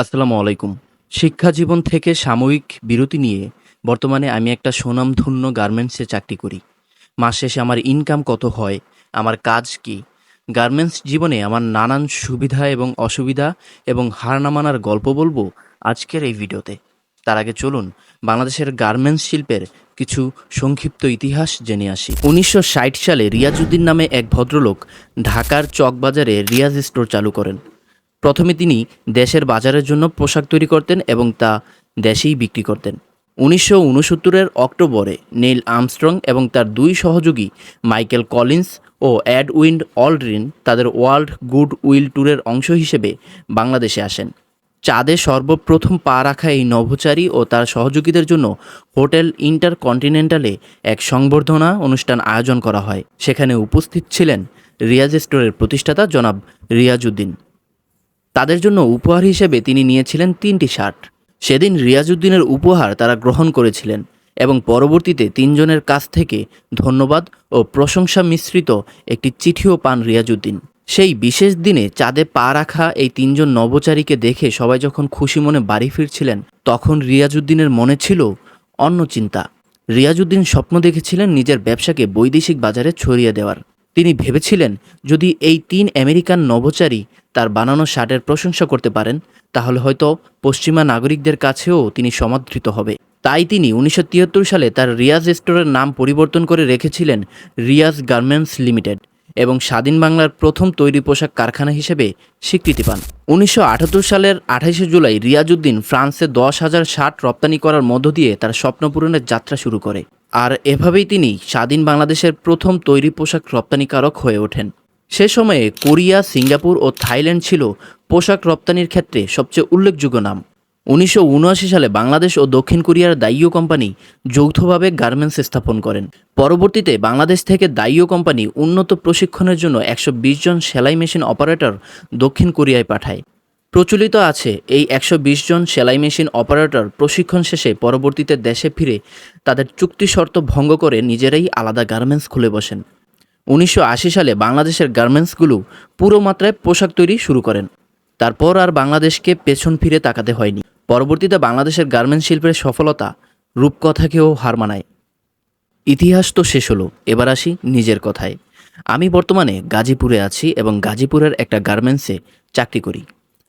আসসালামু আলাইকুম। শিক্ষা জীবন থেকে সাময়িক বিরতি নিয়ে বর্তমানে আমি একটা সুনামধন্য গার্মেন্টসে চাকরি করি। মাস শেষে আমার ইনকাম কত হয়, আমার কাজ কি? গার্মেন্টস জীবনে আমার নানান সুবিধা এবং অসুবিধা এবং হার না মানার গল্প বলব আজকের এই ভিডিওতে। তার আগে চলুন বাংলাদেশের গার্মেন্টস শিল্পের কিছু সংক্ষিপ্ত ইতিহাস জেনে আসি। উনিশশো ষাট সালে রিয়াজউদ্দিন নামে এক ভদ্রলোক ঢাকার চকবাজারে রিয়াজ স্টোর চালু করেন। প্রথমে তিনি দেশের বাজারের জন্য পোশাক তৈরি করতেন এবং তা দেশেই বিক্রি করতেন। উনিশশো উনসত্তরের অক্টোবরে নীল আর্মস্ট্রং এবং তার দুই সহযোগী মাইকেল কলিন্স ও অ্যাডউইন্ড অলড্রিন তাদের ওয়ার্ল্ড গুড উইল ট্যুরের অংশ হিসেবে বাংলাদেশে আসেন। চাঁদে সর্বপ্রথম পা রাখা এই নভোচারী ও তার সহযোগীদের জন্য হোটেল ইন্টারকন্টিনেন্টালে এক সংবর্ধনা অনুষ্ঠান আয়োজন করা হয়। সেখানে উপস্থিত ছিলেন রিয়াজ স্টোরের প্রতিষ্ঠাতা জনাব রিয়াজউদ্দিন। তাদের জন্য উপহার হিসেবে তিনি নিয়েছিলেন তিনটি শার্ট। সেদিন রিয়াজউদ্দিনের উপহার তারা গ্রহণ করেছিলেন এবং পরবর্তীতে তিনজনের কাছ থেকে ধন্যবাদ ও প্রশংসা মিশ্রিত একটি চিঠিও পান রিয়াজউদ্দিন। সেই বিশেষ দিনে চাঁদে পা রাখা এই তিনজন নবচারীকে দেখে সবাই যখন খুশি মনে বাড়ি ফিরছিলেন, তখন রিয়াজউদ্দিনের মনে ছিল অন্য চিন্তা। রিয়াজউদ্দিন স্বপ্ন দেখেছিলেন নিজের ব্যবসাকে বৈদেশিক বাজারে ছড়িয়ে দেওয়ার। তিনি ভেবেছিলেন, যদি এই তিন আমেরিকান নভোচারী তার বানানো শার্টের প্রশংসা করতে পারেন, তাহলে হয়তো পশ্চিমা নাগরিকদের কাছেও তিনি সমাদৃত হবে। তাই তিনি উনিশশো তিয়াত্তর সালে তার রিয়াজ স্টোরের নাম পরিবর্তন করে রেখেছিলেন রিয়াজ গার্মেন্টস লিমিটেড এবং স্বাধীন বাংলার প্রথম তৈরি পোশাক কারখানা হিসেবে স্বীকৃতি পান। উনিশশো আটাত্তর সালের আঠাইশে জুলাই রিয়াজউদ্দিন ফ্রান্সে দশ হাজার শার্ট রপ্তানি করার মধ্য দিয়ে তার স্বপ্ন পূরণের যাত্রা শুরু করে। আর এভাবেই তিনি স্বাধীন বাংলাদেশের প্রথম তৈরি পোশাক রপ্তানিকারক হয়ে ওঠেন। সে সময়ে কোরিয়া, সিঙ্গাপুর ও থাইল্যান্ড ছিল পোশাক রপ্তানির ক্ষেত্রে সবচেয়ে উল্লেখযোগ্য নাম। উনিশশো উনআশি সালে বাংলাদেশ ও দক্ষিণ কোরিয়ার দাইও কোম্পানি যৌথভাবে গার্মেন্টস স্থাপন করেন। পরবর্তীতে বাংলাদেশ থেকে দাইও কোম্পানি উন্নত প্রশিক্ষণের জন্য একশো বিশ জন সেলাই মেশিন অপারেটর দক্ষিণ কোরিয়ায় পাঠায়। প্রচলিত আছে এই একশো বিশ জন সেলাই মেশিন অপারেটর প্রশিক্ষণ শেষে পরবর্তীতে দেশে ফিরে তাদের চুক্তি শর্ত ভঙ্গ করে নিজেরাই আলাদা গার্মেন্টস খুলে বসেন। উনিশশো আশি সালে বাংলাদেশের গার্মেন্টসগুলো পুরো মাত্রায় পোশাক তৈরি শুরু করেন। তারপর আর বাংলাদেশকে পেছন ফিরে তাকাতে হয়নি। পরবর্তীতে বাংলাদেশের গার্মেন্টস শিল্পের সফলতা রূপকথাকেও হার মানায়। ইতিহাস তো শেষ হলো, এবার আসি নিজের কথায়। আমি বর্তমানে গাজীপুরে আছি এবং গাজীপুরের একটা গার্মেন্টসে চাকরি করি।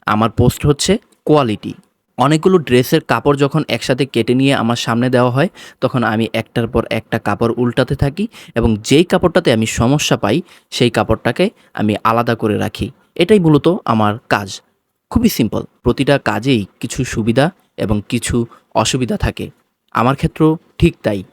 আমার পোস্ট হচ্ছে কোয়ালিটি। অনেকগুলো ড্রেসের কাপড় যখন একসাথে কেটে নিয়ে আমার সামনে দেওয়া হয়, তখন আমি একটার পর একটা কাপড় উল্টাতে থাকি এবং যেই কাপড়টাতে আমি সমস্যা পাই, সেই কাপড়টাকে আমি আলাদা করে রাখি। এটাই মূলত আমার কাজ। খুবই সিম্পল। প্রতিটা কাজেই কিছু সুবিধা এবং কিছু অসুবিধা থাকে। আমার ক্ষেত্রেও ঠিক তাই।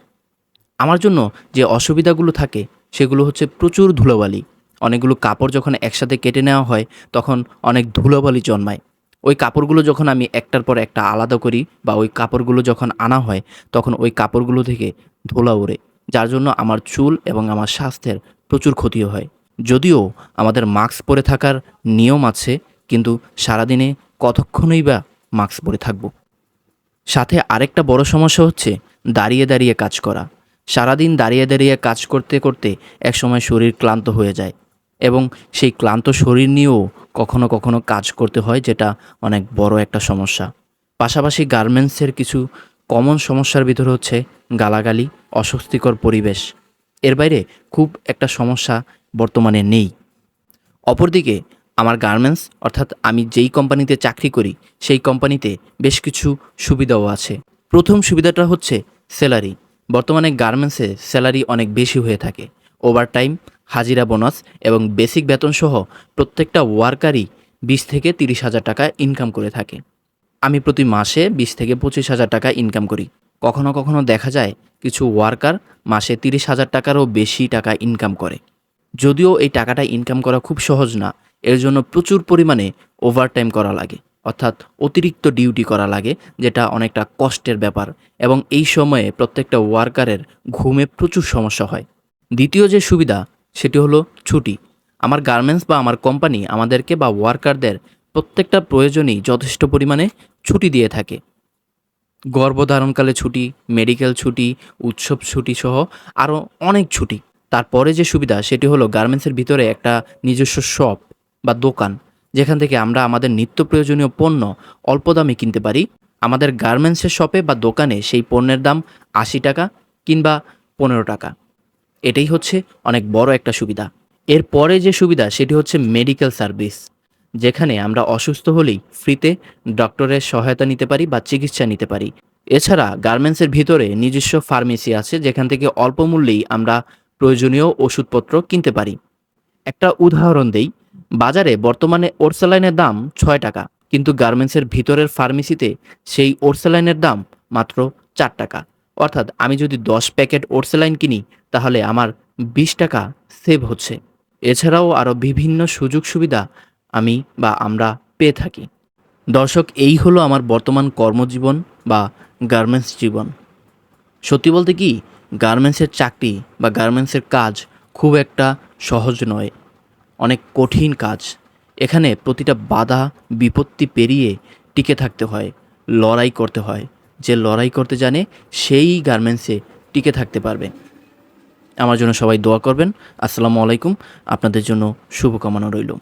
আমার জন্য যে অসুবিধাগুলো থাকে, সেগুলো হচ্ছে প্রচুর ধুলোবালি। অনেকগুলো কাপড় যখন একসাথে কেটে নেওয়া হয়, তখন অনেক ধুলোবালি জন্মায়। ওই কাপড়গুলো যখন আমি একটার পর একটা আলাদা করি বা ওই কাপড়গুলো যখন আনা হয়, তখন ওই কাপড়গুলো থেকে ধোলা ওড়ে, যার জন্য আমার চুল এবং আমার স্বাস্থ্যের প্রচুর ক্ষতি হয়। যদিও আমাদের মাস্ক পরে থাকার নিয়ম আছে, কিন্তু সারাদিনে কতক্ষণই বা মাস্ক পরে থাকব? সাথে আরেকটা বড় সমস্যা হচ্ছে দাঁড়িয়ে দাঁড়িয়ে কাজ করা। সারাদিন দাঁড়িয়ে দাঁড়িয়ে কাজ করতে করতে একসময় শরীর ক্লান্ত হয়ে যায় এবং সেই ক্লান্ত শরীর নিয়েও কখনো কখনো কাজ করতে হয়, যেটা অনেক বড় একটা সমস্যা। পাশাপাশি গার্মেন্টসের কিছু কমন সমস্যার ভিতরে হচ্ছে গালাগালি, অস্বস্তিকর পরিবেশ। এর বাইরে খুব একটা সমস্যা বর্তমানে নেই। অপরদিকে, আমার গার্মেন্টস অর্থাৎ আমি যেই কোম্পানিতে চাকরি করি, সেই কোম্পানিতে বেশ কিছু সুবিধাও আছে। প্রথম সুবিধাটা হচ্ছে স্যালারি বর্তমানে গার্মেন্টসে স্যালারি অনেক বেশি হয়ে থাকে। ওভারটাইম হাজিরা বোনাস এবং বেসিক বেতন সহ প্রত্যেকটা ওয়ার্কারই বিশ থেকে তিরিশ হাজার টাকা ইনকাম করে থাকে। আমি প্রতি মাসে বিশ থেকে পঁচিশ হাজার টাকা ইনকাম করি। কখনো কখনো দেখা যায় কিছু ওয়ার্কার মাসে তিরিশ হাজার টাকারও বেশি টাকা ইনকাম করে। যদিও এই টাকাটা ইনকাম করা খুব সহজ না, এর জন্য প্রচুর পরিমাণে ওভারটাইম করা লাগে, অর্থাৎ অতিরিক্ত ডিউটি করা লাগে, যেটা অনেকটা কষ্টের ব্যাপার এবং এই সময়ে প্রত্যেকটা ওয়ার্কারের ঘুমে প্রচুর সমস্যা হয়। দ্বিতীয় যে সুবিধা সেটি হলো ছুটি। আমার গার্মেন্টস বা আমার কোম্পানি আমাদেরকে বা ওয়ার্কারদের প্রত্যেকটা প্রয়োজনেই যথেষ্ট পরিমাণে ছুটি দিয়ে থাকে। গর্ভধারণকালে ছুটি, মেডিকেল ছুটি, উৎসব ছুটি সহ আরও অনেক ছুটি। তারপরে যে সুবিধা, সেটি হলো গার্মেন্টসের ভিতরে একটা নিজস্ব শপ বা দোকান, যেখান থেকে আমরা আমাদের নিত্য প্রয়োজনীয় পণ্য অল্প দামে কিনতে পারি। আমাদের গার্মেন্টসের শপে বা দোকানে সেই পণ্যের দাম আশি টাকা কিংবা পনেরো টাকা। এটাই হচ্ছে অনেক বড় একটা সুবিধা। এরপরে যে সুবিধা, সেটি হচ্ছে মেডিকেল সার্ভিস যেখানে আমরা অসুস্থ হলেই ফ্রিতে ডক্টরের সহায়তা নিতে পারি বা চিকিৎসা নিতে পারি। এছাড়া গার্মেন্টসের ভিতরে নিজস্ব ফার্মেসি আছে, যেখান থেকে অল্প মূল্যেই আমরা প্রয়োজনীয় ওষুধপত্র কিনতে পারি। একটা উদাহরণ দেই, বাজারে বর্তমানে ওরসালাইনের দাম ছয় টাকা, কিন্তু গার্মেন্টসের ভিতরের ফার্মেসিতে সেই ওরসালাইনের দাম মাত্র চার টাকা। অর্থাৎ আমি যদি দশ প্যাকেট ওরসালাইন কিনি তাহলে আমার বিশ টাকা সেভ হচ্ছে। এছাড়াও আরও বিভিন্ন সুযোগ সুবিধা আমি বা আমরা পেয়ে থাকি। দর্শক, এই হলো আমার বর্তমান কর্মজীবন বা গার্মেন্টস জীবন। সত্যি বলতে কি গার্মেন্টসের চাকরি বা গার্মেন্টসের কাজ খুব একটা সহজ নয়। অনেক কঠিন কাজ। এখানে প্রতিটা বাধা, বিপত্তি পেরিয়ে টিকে থাকতে হয়, লড়াই করতে হয়। যে লড়াই করতে জানে, সেই গার্মেন্টসে টিকে থাকতে পারবে। আমার জন্য সবাই দোয়া করবেন। আসসালামু আলাইকুম। আপনাদের জন্য শুভকামনা রইল।